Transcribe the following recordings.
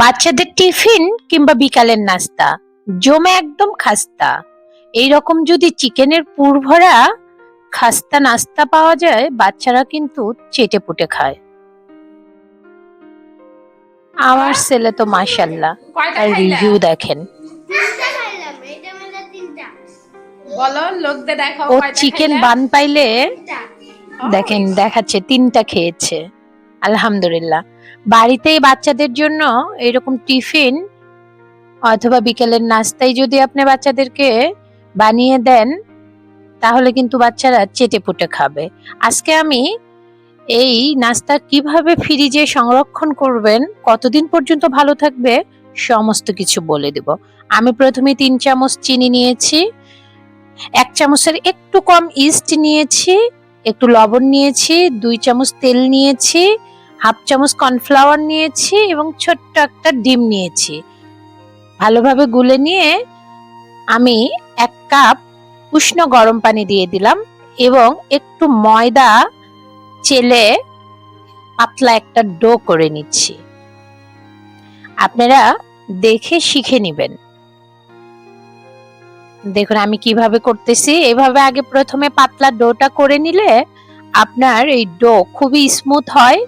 বাচ্চাদের টিফিন কিংবা বিকালের নাস্তা জমে একদম খাস্তা। এইরকম যদি চিকেনের পুর ভরা খাস্তা নাস্তা পাওয়া যায় বাচ্চারা কিন্তু চেটে পুটে খায়। আমার ছেলে তো মাশাল্লাহ কয়টা আর রিভিউ দেখেন। তিনটা খাইলাম এটা তিনটা। বলো লোকদের দেখাও ও চিকেন বান পাইলে দেখেন দেখাচ্ছে তিনটা খেয়েছে। আলহামদুলিল্লাহ। বাড়িতেই বাচ্চাদের জন্য এরকম টিফিন অথবা বিকেলের নাস্তায় যদি আপনি বাচ্চাদেরকে বানিয়ে দেন, তাহলে কিন্তু বাচ্চারা চেটে পুটে খাবে। আজকে আমি এই নাস্তা কীভাবে ফ্রিজে সংরক্ষণ করবেন, কতদিন পর্যন্ত ভালো থাকবে, সমস্ত কিছু বলে দেব। আমি প্রথমে তিন চামচ চিনি নিয়েছি, এক চামচের একটু কম ইস্ট নিয়েছি, একটু লবণ নিয়েছি, দুই চামচ তেল নিয়েছি হাফ চামচ কর্নফ্লাওয়ার নিয়েছি এবং ছোট্ট একটা ডিম নিয়েছি। ভালোভাবে গুলে নিয়ে আমি এক কাপ উষ্ণ গরম পানি দিয়ে দিলাম এবং একটু ময়দা চেলে পাতলা একটা ডো করে নিচ্ছি। আপনারা দেখে শিখে নেবেন। দেখুন, আমি কীভাবে করতেছি। এভাবে আগে প্রথমে পাতলা ডোটা করে নিলে আপনার এই ডো খুবই স্মুথ হয়।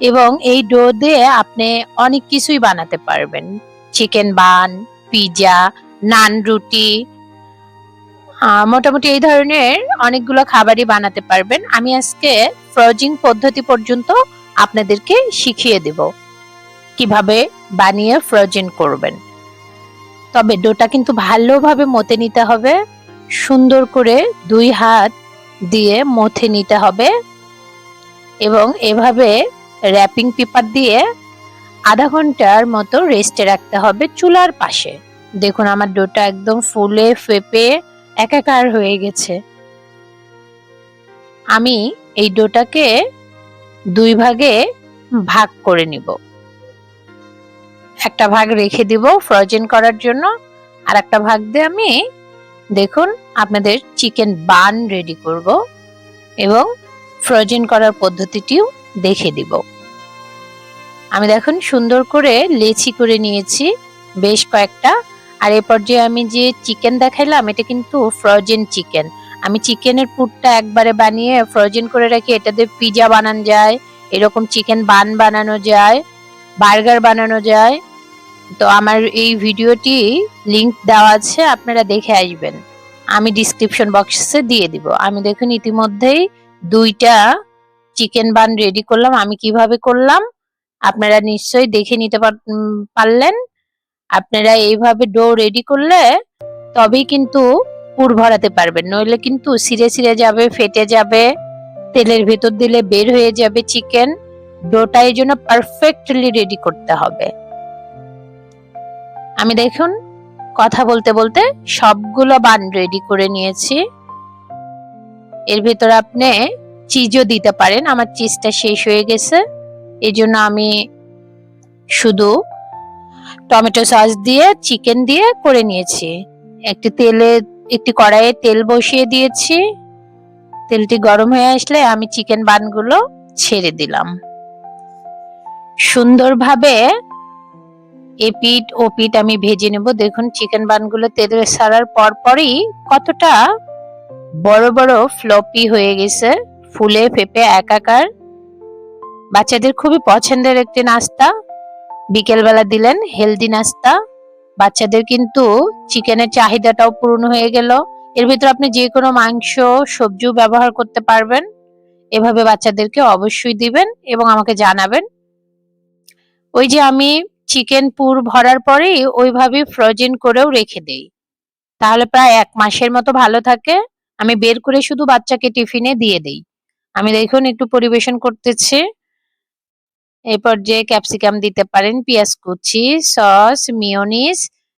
এবং এই ডো দিয়ে আপনি অনেক কিছুই বানাতে পারবেন। চিকেন বান, পিজা, নান রুটি মোটামুটি এই ধরনের অনেকগুলো খাবারই বানাতে পারবেন। আমি আজকে ফ্রোজিং পদ্ধতি পর্যন্ত আপনাদেরকে শিখিয়ে দেব কীভাবে বানিয়ে ফ্রোজেন করবেন। তবে ডোটা কিন্তু ভালোভাবে মতে নিতে হবে। সুন্দর করে দুই হাত দিয়ে মথে নিতে হবে। এবং এভাবে র্যাপিং পেপার দিয়ে আধা ঘণ্টার মতো রেস্টে রাখতে হবে চুলার পাশে। দেখুন আমার ডোটা একদম ফুলে ফেপে একাকার হয়ে গেছে। আমি এই ডোটাকে দুই ভাগে ভাগ করে নিব। একটা ভাগ রেখে দিব ফ্রোজেন করার জন্য, আর একটা ভাগ দিয়ে আমি দেখুন আপনাদের চিকেন বান রেডি করব এবং ফ্রোজেন করার পদ্ধতিটিও দেখে দিব। আমি দেখুন সুন্দর করে লেচি করে নিয়েছি, বেশ কয়েকটা। আর এ পর্যায়ে আমি যে চিকেন দেখাইলাম, এটা কিন্তু ফ্রোজেন চিকেন আমি চিকেনের পুরটা একবারে বানিয়ে ফ্রোজেন করে রাখি। এটা দিয়ে পিজা বানানো যায়, এরকম চিকেন বান বানানো যায় বার্গার বানানো যায়। তো আমার এই ভিডিওটি লিংক দেওয়া আছে, আপনারা দেখে আসবেন। আমি ডিসক্রিপশন বক্সে দিয়ে দিব। আমি দেখুন ইতিমধ্যেই দুইটা চিকেন বান রেডি করলাম। আমি কীভাবে করলাম? আপনারা নিশ্চয়ই দেখে নিতে পারলেন। আপনারা এইভাবে ডো রেডি করলে তবেই কিন্তু পুর ভরাতে পারবেন। নইলে কিন্তু সিরে সিরে যাবে, ফেটে যাবে, তেলের ভেতর দিলে বের হয়ে যাবে চিকেন ডোটা এই জন্য পারফেক্টলি রেডি করতে হবে। আমি দেখুন, কথা বলতে বলতে সবগুলো বান রেডি করে নিয়েছি। এর ভিতরে আপনি চিজও দিতে পারেন। আমার চিজটা শেষ হয়ে গেছে। এই জন্য আমি শুধু টমেটো সস দিয়ে, চিকেন দিয়ে করে নিয়েছি। একটি তেলে, একটি কড়াইয়ে তেল বসিয়ে দিয়েছি। তেলটি গরম হয়ে আসলে আমি চিকেন বানগুলো ছেড়ে দিলাম। সুন্দরভাবে এপিট ও পিট আমি ভেজে নেব। দেখুন, চিকেন বানগুলো তেলে সারার পর পরই কতটা বড় বড় ফ্লপি হয়ে গেছে। ফুলে ফেপে একাকার বাচ্চাদের খুবই পছন্দের একটি নাস্তা। বিকেলবেলা দিলেন হেলদি নাস্তা। বাচ্চাদের কিন্তু চিকেনের চাহিদাটাও পূরণ হয়ে গেল। এর ভিতর আপনি যে কোনো মাংস, সবজিও ব্যবহার করতে পারবেন। এভাবে বাচ্চাদেরকে অবশ্যই দিবেন এবং আমাকে জানাবেন। ওই যে আমি চিকেন পুর ভরার পরেই ওইভাবে ফ্রোজেন করেও রেখে দেই। তাহলে প্রায় এক মাসের মতো ভালো থাকে। আমি বের করে শুধু বাচ্চাকে টিফিনে দিয়ে দেই। আমি দেখুন একটু পরিবেশন করতেছি। এই যে ক্যাপসিকাম দিতে পারেন পেঁয়াজ কুচি সস মিওনিস